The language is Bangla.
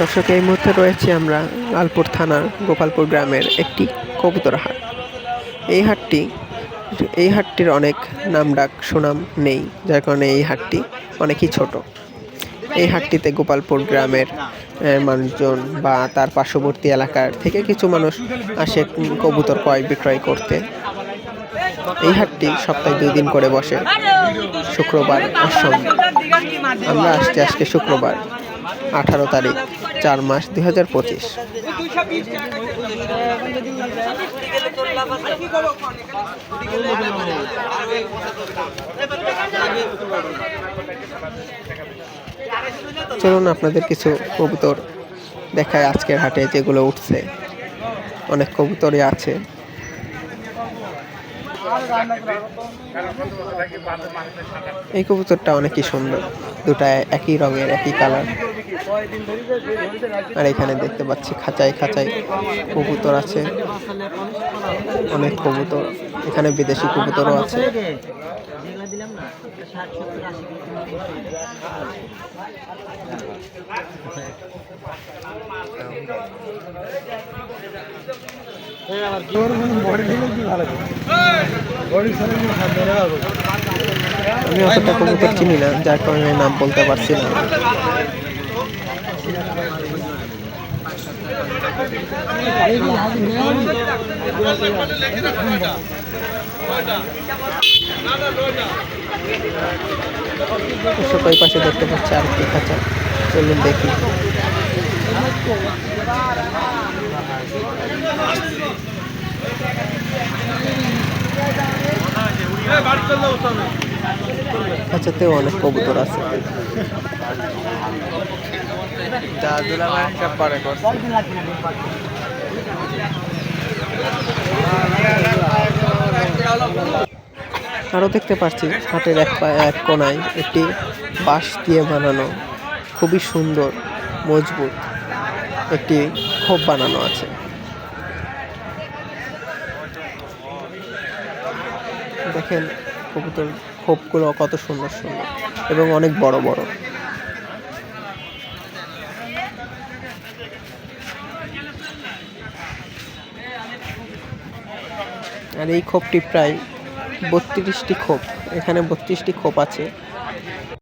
দর্শক, এই মুহূর্তে রয়েছে আমরা লালপুর থানার গোপালপুর গ্রামের একটি কবুতর হাট। এই হাটটি, এই হাটটির অনেক নামডাক সুনাম নেই, যার কারণে এই হাটটি অনেকই ছোট। এই হাটটিতে গোপালপুর গ্রামের মানুষজন বা তার পার্শ্ববর্তী এলাকার থেকে কিছু মানুষ আসে কবুতর ক্রয় বিক্রয় করতে। এই হাটটি সপ্তাহে দুই দিন করে বসে। শুক্রবার সোমবার আমরা আসছি আজকে শুক্রবার, আঠারো তারিখ, চার মাস দুই হাজার পঁচিশ। চলুন আপনাদের কিছু কবুতর দেখায় আজকের হাটে যেগুলো উঠছে। অনেক কবুতরই আছে। এই কবুতরটা অনেকই সুন্দর। দুটা একই রঙের, একই কালার আর এখানে দেখতে পাচ্ছি খাঁচায় খাঁচাই কবুতর আছে। অনেক কবুতর। এখানে বিদেশি কবুতরও আছে। আমি অতটা কবুতর চিনি না যার কারণে নাম বলতে পারছি না ওই পাশে দেখতে পাচ্ছি আর কি খাঁচা। চলুন দেখি। খাঁচাতেও অনেক কবুতর আছে। আরও দেখতে পাচ্ছি, হাটের এক এক কোনায় একটি বাঁশ দিয়ে বানানো। খুবই সুন্দর, মজবুত। একটি খোপ বানানো আছে। দেখেন কবুতর খোপগুলো কত সুন্দর সুন্দর এবং অনেক বড় বড়। আর এই খোপটি প্রায় বত্রিশটি খোপ, এখানে বত্রিশটি খোপ আছে।